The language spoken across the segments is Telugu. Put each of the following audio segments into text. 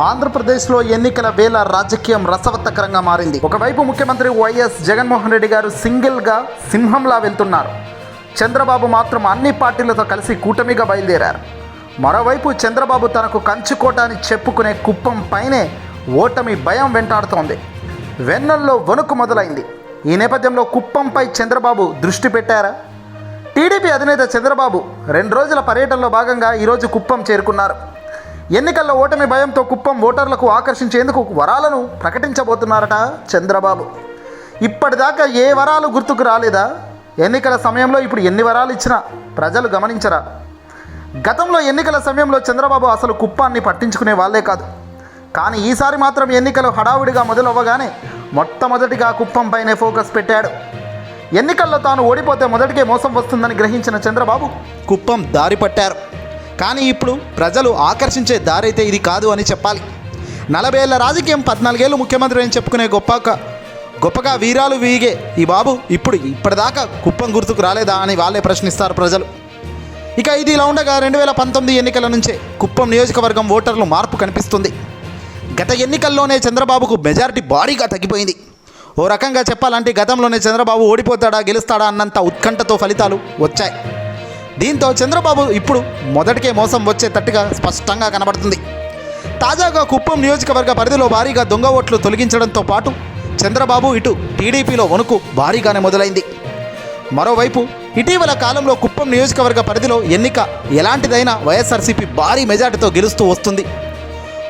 ఆంధ్రప్రదేశ్లో ఎన్నికల వేళ రాజకీయం రసవత్తకరంగా మారింది. ఒకవైపు ముఖ్యమంత్రి వైఎస్ జగన్మోహన్ రెడ్డి గారు సింగిల్గా సింహంలా వెళ్తున్నారు. చంద్రబాబు మాత్రం అన్ని పార్టీలతో కలిసి కూటమిగా బయలుదేరారు. మరోవైపు చంద్రబాబు తనకు కంచుకోట అని చెప్పుకునే కుప్పం పైనే ఓటమి భయం వెంటాడుతోంది. వెన్నెల్లో వణుకు మొదలైంది. ఈ నేపథ్యంలో కుప్పంపై చంద్రబాబు దృష్టి పెట్టారా? టీడీపీ అధినేత చంద్రబాబు రెండు రోజుల పర్యటనలో భాగంగా ఈరోజు కుప్పం చేరుకున్నారు. ఎన్నికల్లో ఓటమి భయంతో కుప్పం ఓటర్లకు ఆకర్షించేందుకు వరాలను ప్రకటించబోతున్నారట చంద్రబాబు. ఇప్పటిదాకా ఏ వరాలు గుర్తుకు రాలేదా? ఎన్నికల సమయంలో ఇప్పుడు ఎన్ని వరాలు ఇచ్చినా ప్రజలు గమనించరా? గతంలో ఎన్నికల సమయంలో చంద్రబాబు అసలు కుప్పాన్ని పట్టించుకునే వాళ్ళే కాదు. కానీ ఈసారి మాత్రం ఎన్నికలు హడావుడిగా మొదలవ్వగానే మొట్టమొదటిగా కుప్పం పైనే ఫోకస్ పెట్టాడు. ఎన్నికల్లో తాను ఓడిపోతే మొదటికే మోసం వస్తుందని గ్రహించిన చంద్రబాబు కుప్పం దారి పట్టారు. కానీ ఇప్పుడు ప్రజలు ఆకర్షించే దారైతే ఇది కాదు అని చెప్పాలి. నలభై ఏళ్ళ రాజకీయం పద్నాలుగేళ్ళు ముఖ్యమంత్రి అని చెప్పుకునే గొప్ప గొప్పగా వీరాలు వీగే ఈ బాబు ఇప్పుడు ఇప్పటిదాకా కుప్పం గుర్తుకు రాలేదా అని వాళ్ళే ప్రశ్నిస్తారు ప్రజలు. ఇక ఇది ఇలా ఉండగా రెండు వేల పంతొమ్మిది ఎన్నికల నుంచే కుప్పం నియోజకవర్గం ఓటర్లు మార్పు కనిపిస్తుంది. గత ఎన్నికల్లోనే చంద్రబాబుకు మెజారిటీ భారీగా తగ్గిపోయింది. ఓ రకంగా చెప్పాలంటే గతంలోనే చంద్రబాబు ఓడిపోతాడా గెలుస్తాడా అన్నంత ఉత్కంఠతో ఫలితాలు వచ్చాయి. దీంతో చంద్రబాబు ఇప్పుడు మొదటికే మోసం వచ్చేటట్టుగా స్పష్టంగా కనబడుతుంది. తాజాగా కుప్పం నియోజకవర్గ పరిధిలో భారీగా దొంగ ఓట్లు తొలగించడంతో పాటు చంద్రబాబు ఇటు టీడీపీలో వణుకు భారీగానే మొదలైంది. మరోవైపు ఇటీవల కాలంలో కుప్పం నియోజకవర్గ పరిధిలో ఎన్నిక ఎలాంటిదైనా వైఎస్ఆర్సీపీ భారీ మెజార్టీతో గెలుస్తూ వస్తుంది.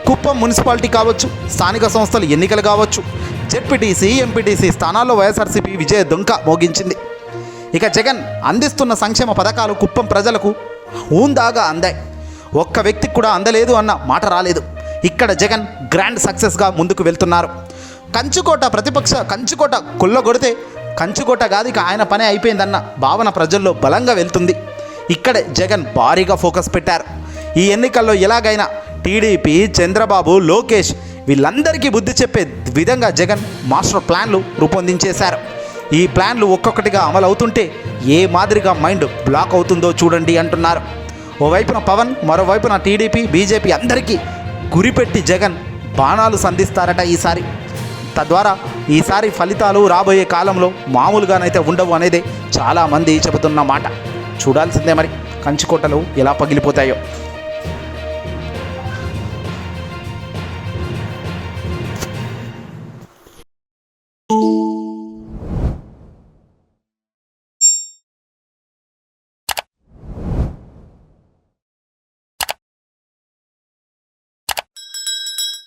కుప్పం మున్సిపాలిటీ కావచ్చు స్థానిక సంస్థల ఎన్నికలు కావచ్చు జెడ్పీటీసీ ఎంపీటీసీ స్థానాల్లో వైఎస్ఆర్సీపీ విజయ దొంక మోగించింది. ఇక జగన్ అందిస్తున్న సంక్షేమ పథకాలు కుప్పం ప్రజలకు ఊందాగా అందాయి. ఒక్క వ్యక్తికి కూడా అందలేదు అన్న మాట రాలేదు. ఇక్కడ జగన్ గ్రాండ్ సక్సెస్గా ముందుకు వెళ్తున్నారు. కంచుకోట ప్రతిపక్ష కంచుకోట కొల్లగొడితే కంచుకోట కాదు ఇక ఆయన పనే అయిపోయిందన్న భావన ప్రజల్లో బలంగా వెళ్తుంది. ఇక్కడే జగన్ భారీగా ఫోకస్ పెట్టారు. ఈ ఎన్నికల్లో ఎలాగైనా టీడీపీ చంద్రబాబు లోకేష్ వీళ్ళందరికీ బుద్ధి చెప్పే విధంగా జగన్ మాస్టర్ ప్లాన్లు రూపొందించేశారు. ఈ ప్లాన్లు ఒక్కొక్కటిగా అమలు అవుతుంటే ఏ మాదిరిగా మైండ్ బ్లాక్ అవుతుందో చూడండి అంటున్నారు. ఓవైపున పవన్ మరోవైపున టీడీపీ బీజేపీ అందరికీ గురిపెట్టి జగన్ బాణాలు సంధిస్తారట ఈసారి. తద్వారా ఈసారి ఫలితాలు రాబోయే కాలంలో మామూలుగానైతే ఉండవు అనేది చాలామంది చెబుతున్న మాట. చూడాల్సిందే మరి కంచికోటలు ఎలా పగిలిపోతాయో.